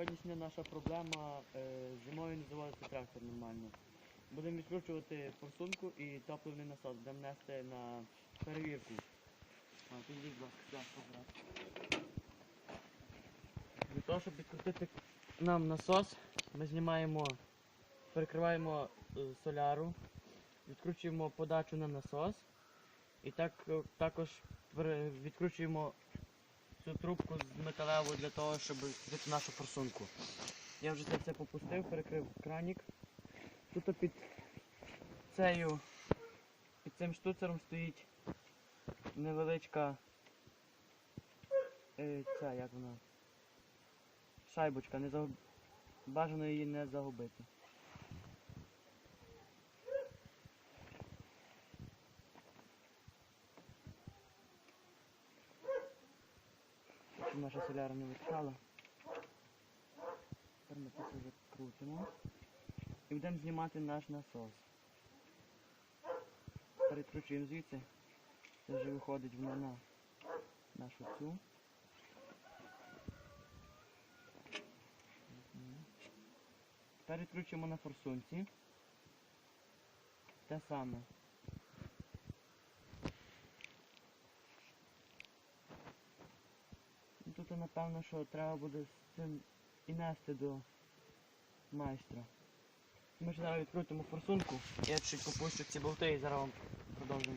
Сьогоднішня наша проблема е, зимою не заводиться трактор нормально. Будемо відкручувати форсунку і топливний насос, будемо нести на перевірку. Підійдіть, будь ласка, сюди. Для того, щоб відкрутити нам насос, ми знімаємо, перекриваємо е, соляру, відкручуємо подачу на насос і так, е, також відкручуємо цю трубку з металеву для того, щоб відкрити нашу форсунку. Я вже це все попустив, перекрив кранік. Тут під цею, під цим штуцером стоїть невеличка е, ця, як вона? Шайбочка, не загуб... бажано її не загубити. Наша соляра не витікала. Тепер ми це все закрутимо. І будемо знімати наш насос. Перекручуємо звідси. Це вже виходить воно на нашу цю. Тепер відкручуємо на форсунці. Те саме. Ну, Тут напевно, що треба буде з цим і нести до майстра. Ми ж зараз відкрутимо форсунку. Я чуть попущу ці болти і зараз вам продовжимо.